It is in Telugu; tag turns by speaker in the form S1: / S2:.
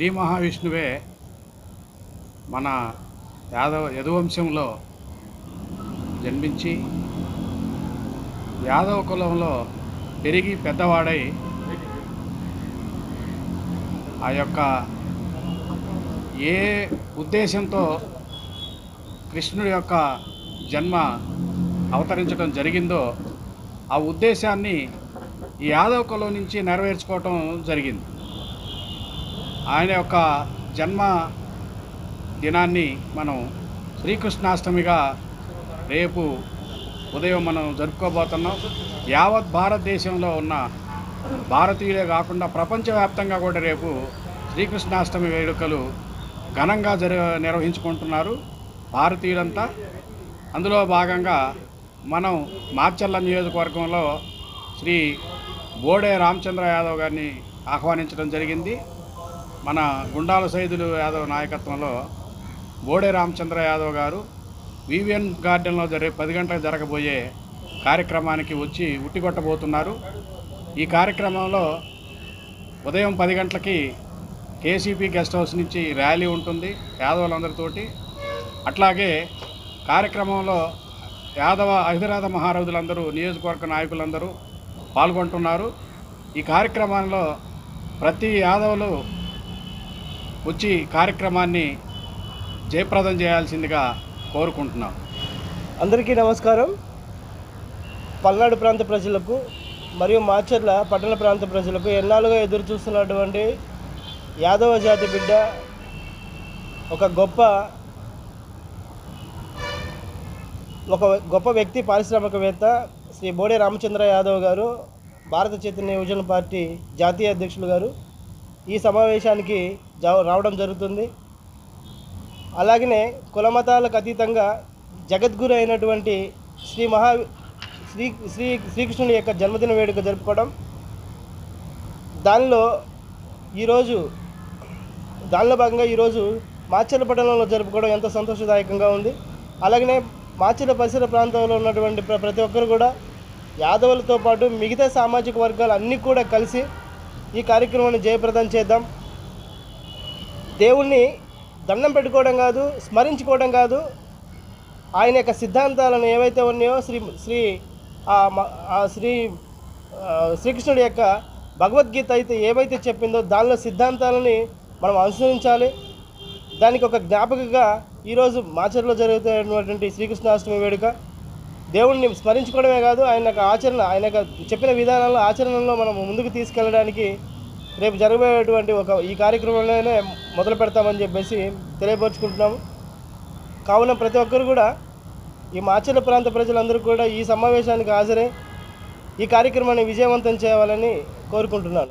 S1: శ్రీ మహావిష్ణువే మన యాదవ యదువంశంలో జన్మించి యాదవ కులంలో పెరిగి పెద్దవాడై ఆ యొక్క ఏ ఉద్దేశంతో కృష్ణుడి యొక్క జన్మ అవతరించడం జరిగిందో ఆ ఉద్దేశాన్ని ఈ యాదవ కులం నుంచి నెరవేర్చుకోవటం జరిగింది. ఆయన యొక్క జన్మ దినాన్ని మనం శ్రీకృష్ణాష్టమిగా రేపు ఉదయం మనం జరుపుకోబోతున్నాం. యావత్ భారతదేశంలో ఉన్న భారతీయులే కాకుండా ప్రపంచవ్యాప్తంగా కూడా రేపు శ్రీకృష్ణాష్టమి వేడుకలు ఘనంగా జరి నిర్వహించుకుంటున్నారు భారతీయులంతా. అందులో భాగంగా మనం మార్చల్ల నియోజకవర్గంలో శ్రీ బోడే రామచంద్ర యాదవ్ గారిని ఆహ్వానించడం జరిగింది. మన గుండాల సైదులు యాదవ్ నాయకత్వంలో బోడే రామచంద్ర యాదవ్ గారు వివిఎన్ గార్డెన్లో జరిగే పది గంటలకు జరగబోయే కార్యక్రమానికి వచ్చి ఉట్టిగొట్టబోతున్నారు. ఈ కార్యక్రమంలో ఉదయం పది గంటలకి కేసీపీ గెస్ట్ హౌస్ నుంచి ర్యాలీ ఉంటుంది యాదవులందరితోటి. అట్లాగే కార్యక్రమంలో యాదవ అహిరాధ మహారాజులందరూ నియోజకవర్గ నాయకులందరూ పాల్గొంటున్నారు. ఈ కార్యక్రమంలో ప్రతి యాదవులు వచ్చి కార్యక్రమాన్ని జయప్రదం చేయాల్సిందిగా కోరుకుంటున్నాం.
S2: అందరికీ నమస్కారం. పల్నాడు ప్రాంత ప్రజలకు మరియు మాచర్ల పట్టణ ప్రాంత ప్రజలకు ఎన్నాళ్ళుగా ఎదురు చూస్తున్నటువంటి యాదవ జాతి బిడ్డ ఒక గొప్ప ఒక గొప్ప వ్యక్తి పారిశ్రామికవేత్త శ్రీ బోడే రామచంద్ర యాదవ్ గారు భారత చైతన్య యువజన పార్టీ జాతీయ అధ్యక్షులు గారు ఈ సమావేశానికి జా- రావడం జరుగుతుంది. అలాగనే కులమతాలకు అతీతంగా జగద్గురు అయినటువంటి శ్రీ మహా శ్రీ శ్రీ శ్రీకృష్ణుని యొక్క జన్మదిన వేడుక జరుపుకోవడం. దానిలో ఈరోజు దానిలో భాగంగా ఈరోజు మాచర్ల పట్టణంలో జరుపుకోవడం ఎంతో సంతోషదాయకంగా ఉంది. అలాగనే మాచర్ల పరిసర ప్రాంతంలో ఉన్నటువంటి ప్ర- ప్రతి ఒక్కరు కూడా యాదవులతో పాటు మిగతా సామాజిక వర్గాలు అన్నీ కూడా కలిసి ఈ కార్యక్రమాన్ని జయప్రదం చేద్దాం. దేవుణ్ణి దండం పెట్టుకోవడం కాదు స్మరించుకోవడం కాదు. ఆయన యొక్క సిద్ధాంతాలను ఏవైతే ఉన్నాయో శ్రీ శ్రీ ఆ మ- ఆ శ్రీ శ్రీకృష్ణుడి యొక్క భగవద్గీత అయితే ఏవైతే చెప్పిందో దానిలో సిద్ధాంతాలని మనం అనుసరించాలి. దానికి ఒక జ్ఞాపకగా ఈరోజు మాచర్లో జరుగుతున్నటువంటి శ్రీకృష్ణాష్టమి వేడుక దేవుణ్ణి స్మరించుకోవడమే కాదు ఆయన యొక్క ఆచరణ ఆయన యొక్క చెప్పిన విధానాల్లో ఆచరణలో మనం ముందుకు తీసుకెళ్ళడానికి రేపు జరగబోయేటువంటి ఒక ఈ కార్యక్రమంలోనే మొదలు పెడతామని చెప్పేసి తెలియపరుచుకుంటున్నాము. కావున ప్రతి ఒక్కరు కూడా ఈ మాచర్ల ప్రాంత ప్రజలందరూ కూడా ఈ సమావేశానికి హాజరై ఈ కార్యక్రమాన్ని విజయవంతం చేయాలని కోరుకుంటున్నాను.